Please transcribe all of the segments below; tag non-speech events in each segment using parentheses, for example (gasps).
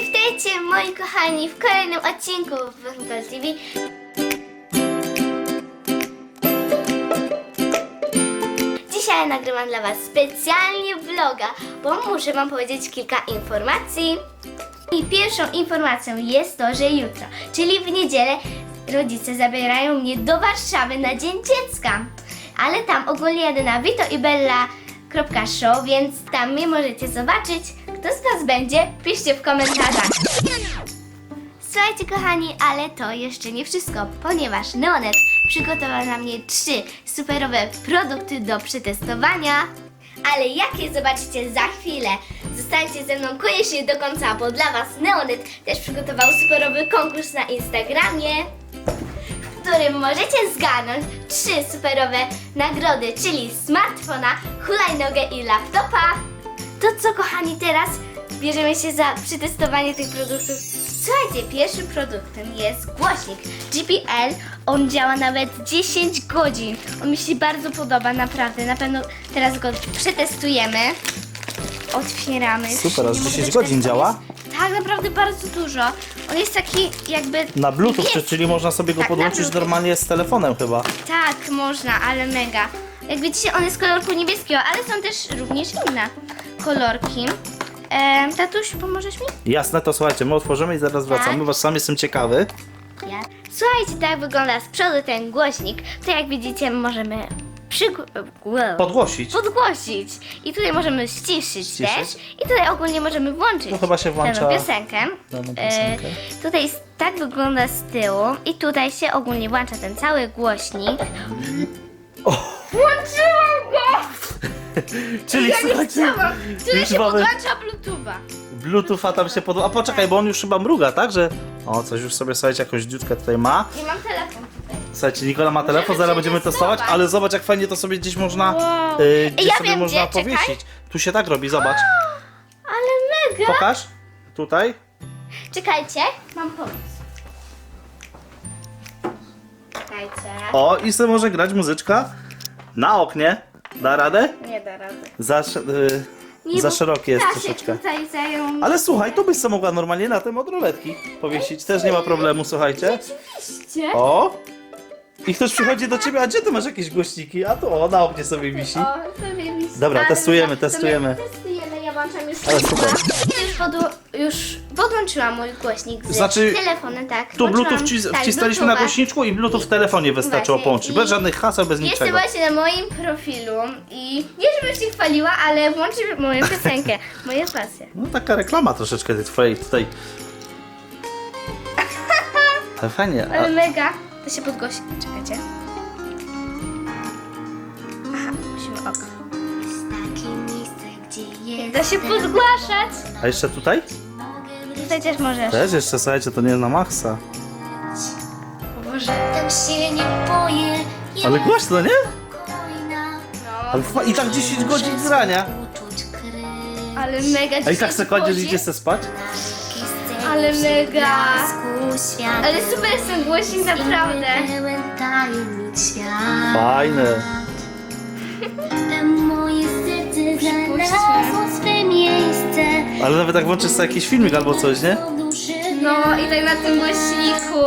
Witajcie moi kochani w kolejnym odcinku w Gold TV. Dzisiaj nagrywam dla Was specjalnie vloga, bo muszę Wam powiedzieć kilka informacji. I pierwszą informacją jest to, że jutro, czyli w niedzielę, rodzice zabierają mnie do Warszawy na Dzień Dziecka. Ale tam ogólnie jadę na Vito i Bella.show, więc tam mnie możecie zobaczyć. Kto z Was będzie? Piszcie w komentarzach. Słuchajcie kochani, ale to jeszcze nie wszystko, ponieważ Neonet przygotował na mnie trzy superowe produkty do przetestowania. Ale jakie zobaczycie za chwilę. Zostańcie ze mną koniecznie do końca, bo dla Was Neonet też przygotował superowy konkurs na Instagramie, w którym możecie zgarnąć trzy superowe nagrody, czyli smartfona, hulajnogę i laptopa. To co kochani teraz bierzemy się za przetestowanie tych produktów. Słuchajcie, pierwszym produktem jest głośnik GPL. On działa nawet 10 godzin. On mi się bardzo podoba, naprawdę. Na pewno teraz go przetestujemy. Otwieramy. Super, aż Nie mogę 10 doczekać. godzin działa? Tak, naprawdę bardzo dużo. On jest taki jakby... Na Bluetooth, niebieski. czyli można sobie go Tak, na podłączyć Bluetooth. normalnie z telefonem chyba. Tak, można, ale mega. Jak widzicie, on jest kolorku niebieskiego, ale są też również inne kolorki. Ehm, tatuś, pomożesz mi? Jasne, to słuchajcie, my otworzymy i zaraz wracamy, Tak. bo sam jestem ciekawy. Ja. Słuchajcie, tak wygląda z przodu ten głośnik. To jak widzicie, możemy przygł... wow, Podgłosić. podgłosić. I tutaj możemy ściszyć, Ściszyć. też. I tutaj ogólnie możemy włączyć To chyba się włącza daną piosenkę. daną piosenkę. E, tutaj s- tak wygląda z tyłu i tutaj się ogólnie włącza ten cały głośnik. Włączyłam go! (laughs) Czyli Ja nie słuchajcie, chciałam. Już się mamy podłącza Bluetootha. Bluetooth, a tam się podłącza. A poczekaj, bo on już chyba mruga, tak? Że... O, coś już sobie, słuchajcie, jakąś dziutkę tutaj ma. I mam telefon tutaj. Słuchajcie, Nikola ma telefon, zaraz będziemy przetestować. testować, ale zobacz jak fajnie to sobie gdzieś można, Wow. y, gdzie Ja sobie wiem, można gdzie, czekaj. powiesić. Tu się tak robi, zobacz. (gasps) Ale mega! Pokaż. Tutaj. Czekajcie, mam pomysł. Czekajcie. O, i sobie może grać muzyczka na oknie. Da radę? Nie da rady. Za, sz- y, Nie, za bo szerokie jest troszeczkę. tutaj zajął... Ale słuchaj, tu byś sobie mogła normalnie na tym od ruletki powiesić. Też nie ma problemu, słuchajcie. Rzeczywiście. O! I ktoś przychodzi do ciebie, a gdzie ty masz jakieś głośniki? A tu o, na oknie sobie wisi. O, sobie mi Dobra, Ale testujemy, to testujemy. my Testujemy, ja włączam już Ale super. Już, podło- już podłączyłam mój głośnik z Znaczy, telefonem, tak. Tu Włączyłam- Bluetooth wci- tak, wcisnęliśmy na Bluetootha. głośniczku i Bluetooth w telefonie wystarczyło Właśnie. połączyć. Bez I- żadnych haseł, bez Jestem niczego. właśnie na moim profilu i nie żebym się chwaliła, ale włączy moją (laughs) piosenkę, moje pasje. No taka reklama troszeczkę tej twojej tutaj. (laughs) Ale fajnie. Ale A, mega. To się podgłosi. Czekajcie. Aha, musimy ok. Takie miejsce, gdzie jest Da się podgłaszać. A jeszcze tutaj? Tutaj też możesz. Też jeszcze, słuchajcie, to nie na maksa. Boże. Tak się nie boję Ale głośno, nie? spokojna Ale fa- I tak 10 godzin grania. Uczuć krew ale mega A i tak se kładziesz i idziesz se spać? Ale mega. Ale super jest ten głośnik, naprawdę. Pełen tajemnic świat Fajne. Te moje serce znalazło swe miejsce Ale nawet jak włączysz sobie jakiś filmik albo coś, nie? No i tak na tym głośniku.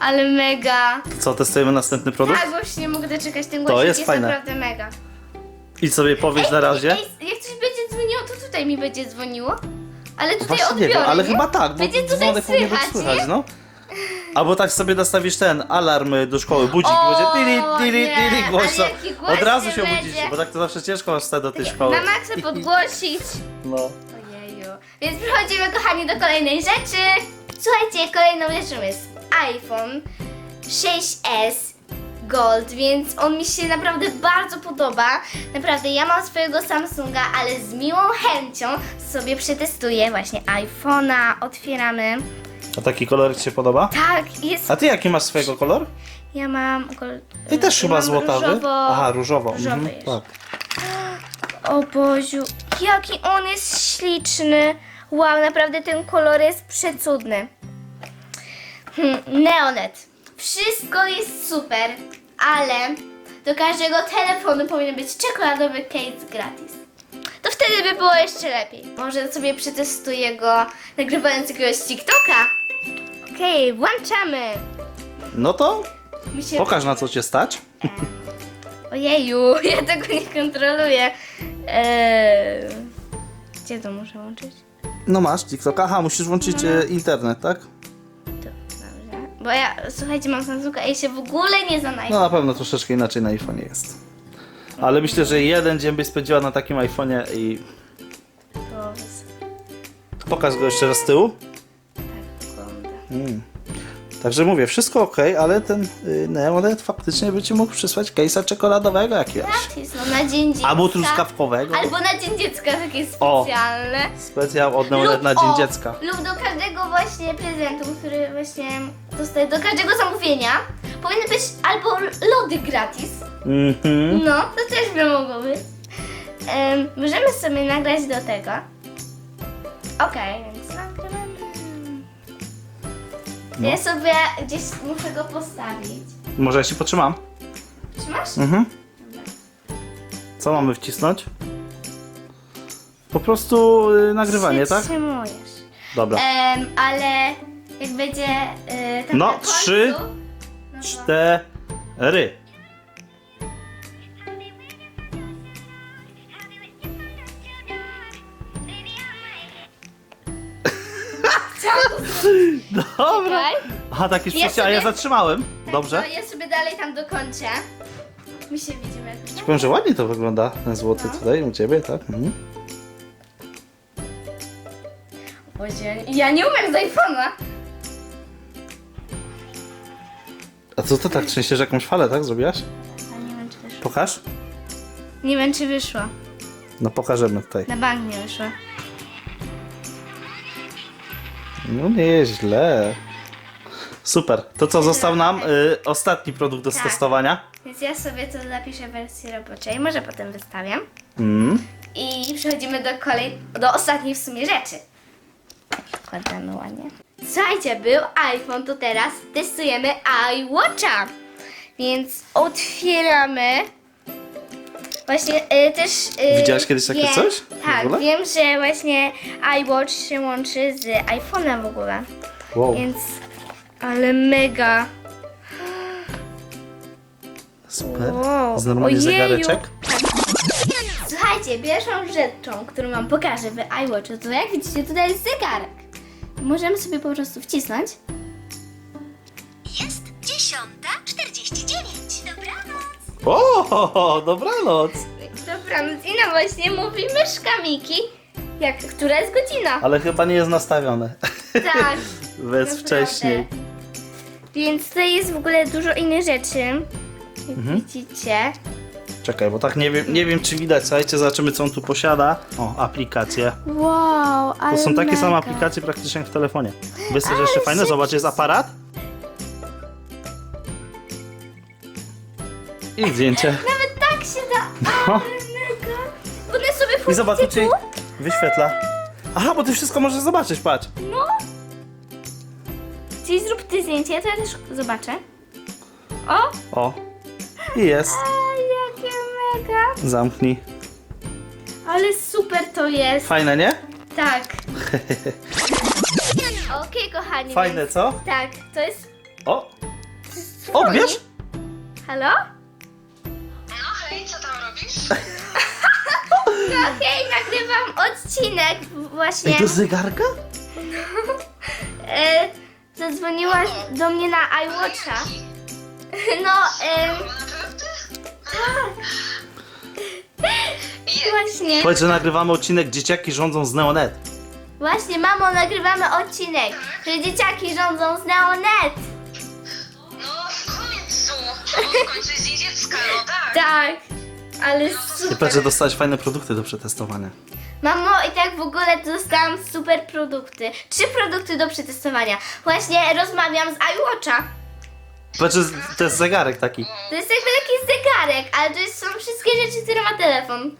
Ale mega. Co, testujemy następny produkt? Tak, właśnie nie mogę doczekać. Ten głośnik jest jest, fajne. naprawdę mega. I sobie powiesz na razie. Ej, jak coś będzie dzwoniło, to tutaj mi będzie dzwoniło. Ale tutaj Właśnie nie odbiorę, wiem, ale nie? chyba tak, bo Będzie tutaj dzwonek powinien być słychać, słychać, nie? no. Albo tak sobie nastawisz ten alarm do szkoły, budzik i O, będzie tiri, tiri, nie, tiri głośno. ale jaki Od razu się będzie. obudzisz, bo tak to zawsze ciężko masz wstać do tej szkoły. Na maksa podgłosić. No. Ojeju. Więc przechodzimy, kochani, do kolejnej rzeczy. Słuchajcie, kolejną rzeczą jest iPhone 6s Gold, więc on mi się naprawdę bardzo podoba. Naprawdę, ja mam swojego Samsunga, ale z miłą chęcią sobie przetestuję właśnie iPhone'a. Otwieramy. A taki kolor ci się podoba? Tak, jest. A ty jaki masz swojego kolor? Ja mam. Gol... Ty też chyba mam złotawy. Różowo... Aha, różowo. różowy Mhm, jest. tak. O Boziu, jaki on jest śliczny. Wow, naprawdę ten kolor jest przecudny. Hmm, Neonet. Wszystko jest super, ale do każdego telefonu powinien być czekoladowy case gratis. to wtedy by było jeszcze lepiej. Może sobie przetestuję go nagrywając jakiegoś TikToka. Okej, włączamy. No to Mi się... pokaż na co cię stać. Ojeju, (laughs) ja tego nie kontroluję. Eee... Gdzie to muszę łączyć? No masz TikTok. Aha, musisz włączyć e, internet, tak? Tu, dobrze. Bo ja, słuchajcie, mam Samsunga i się w ogóle nie znam na No na pewno troszeczkę inaczej na iPhone jest. Ale myślę, że jeden dzień byś spędziła na takim iPhone'ie i pokaż go jeszcze raz z tyłu. Mm. Także mówię, wszystko ok, ale ten y, Neonet faktycznie by ci mógł przysłać case'a czekoladowego jakiegoś. Gratis, no na dzień dziecka. Albo truskawkowego. Albo na dzień dziecka takie O. specjalne. Specjal od Neonet na Dzień o, Dziecka. Lub do każdego właśnie prezentu, który właśnie dostaję, do każdego zamówienia powinny być albo lody gratis. Mhm. No, to też by mogło być. Em, możemy sobie nagrać do tego. Okej, No. Ja sobie gdzieś muszę go postawić. Może ja ci potrzymam? Trzymasz? Mhm. Co mamy wcisnąć? Po prostu y, nagrywanie, tak? Przytrzymujesz. Dobra. Em, ale jak będzie y, tam No, na końcu, trzy, no to- Cztery. (laughs) Dobra. Czekaj. Aha, tak już Ja a ja sobie- zatrzymałem. Tak, Dobrze. To ja sobie dalej tam dokończę. My się widzimy. Ci powiem, że ładnie to wygląda, ten złoty No. tutaj u ciebie, tak? Mhm. Boże, ja nie umiem z iPhone'a. A co to tak trzęsiesz jakąś falę, tak? Zrobiłaś? Nie wiem, czy wyszło. Pokaż? Nie wiem, czy wyszło. No pokażemy tutaj. Na bank nie wyszło. No nieźle. Super. To co, został nam y, ostatni produkt do Tak. testowania? Więc ja sobie to zapiszę w wersji roboczej, może potem wystawiam. Mm. I przechodzimy do kolej, do ostatniej w sumie rzeczy. Wkładamy ładnie. Słuchajcie, był iPhone, to teraz testujemy iWatcha. Więc otwieramy. Właśnie y, też. Y, Widziałaś kiedyś takie wiem- coś? W Tak, wiem, że właśnie iWatch się łączy z iPhone'em w ogóle. Wow. Więc. Ale mega. Super. Wow. Z normalnie Ojeju. zegareczek. Słuchajcie, pierwszą rzeczą, którą wam pokażę w iWatchu, to jak widzicie, tutaj jest zegarek. Możemy sobie po prostu wcisnąć. O, dobranoc. Dobranoc. I no właśnie mówi myszka Miki, jak, która jest godzina. Ale chyba nie jest nastawione. Tak. (laughs) Bez wcześniej. naprawdę. Więc tutaj jest w ogóle dużo innych rzeczy. Jak Mhm. widzicie. Czekaj, bo tak nie wiem, nie wiem czy widać. Słuchajcie, zobaczymy co on tu posiada. O, aplikacje. Wow, ale To są takie same mega. aplikacje praktycznie jak w telefonie. Co Ale jeszcze fajne? Zobacz, jest aparat. I zdjęcie. Nawet tak się da. No. One sobie I zobacz, tu. wyświetla. Aha, bo ty wszystko możesz zobaczyć, patrz. No. Czyli zrób ty zdjęcie, to ja też zobaczę. O! O. I jest. A, jakie mega! Zamknij. Ale super to jest. Fajne, nie? Tak. (laughs) Okej, kochani. Fajne, więc, co? Tak, to jest. O! Odbierz? Halo? No co tam robisz? No okej, nagrywam odcinek właśnie. Ej, do zegarka? (laughs) E, zadzwoniła do mnie na iWatcha. (laughs) No, em, No naprawdę? (laughs) właśnie. Powiedz, że nagrywamy odcinek Dzieciaki rządzą z Neonet. Właśnie, mamo, nagrywamy odcinek, że dzieciaki rządzą z Neonet. No w końcu! No w końcu jest dziecka, no tak. Tak, ale I super. patrz, że dostałeś fajne produkty do przetestowania. Mamo, i tak w ogóle dostałam super produkty. Trzy produkty do przetestowania. Właśnie rozmawiam z iWatcha. Patrz, to jest zegarek taki. To jest jakby taki zegarek, ale to jest, są wszystkie rzeczy, które ma telefon.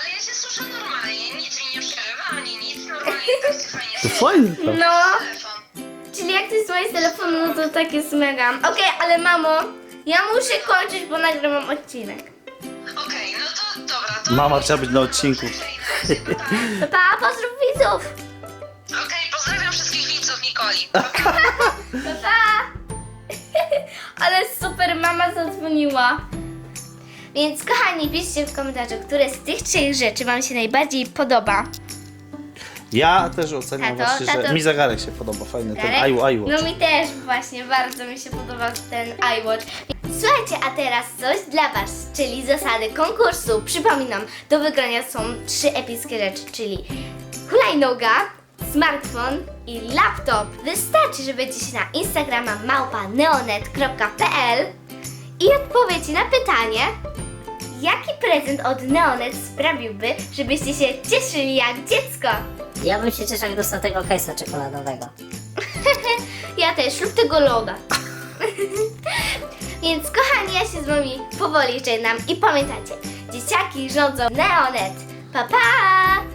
Ale ja cię słyszę normalnie, nic mi nie przerywa, ani nic, normalnie (laughs) tak się fajnie To słyszy. fajne to. No, Telefon. czyli jak ty słuchaj z telefonu, no to tak jest mega. Okej, ale mamo, ja muszę kończyć, bo nagrywam odcinek. Mama chciała być na odcinku. pa, pa. Pozdrów widzów! Okej, pozdrawiam wszystkich widzów Nikoli. Pa, pa. Ale super, mama zadzwoniła. Więc kochani, piszcie w komentarzu, które z tych trzech rzeczy Wam się najbardziej podoba. Ja też oceniam Tato, właśnie, że tato. mi zegarek się podoba, fajny, ten iWatch. iWatch. No mi też właśnie bardzo mi się podoba ten iWatch. Słuchajcie, a teraz coś dla Was, czyli zasady konkursu. Przypominam, do wygrania są trzy epickie rzeczy, czyli hulajnoga, smartfon i laptop. Wystarczy, że wejdziecie na Instagrama małpa.neonet.pl i odpowiecie na pytanie, jaki prezent od Neonet sprawiłby, żebyście się cieszyli jak dziecko. Ja bym się cieszył, jak dostał tego case'a czekoladowego. (laughs) Ja też, lub tego loda. (laughs) Więc kochani, ja się z wami powoli żegnam i pamiętajcie, dzieciaki rządzą Neonet. Pa pa!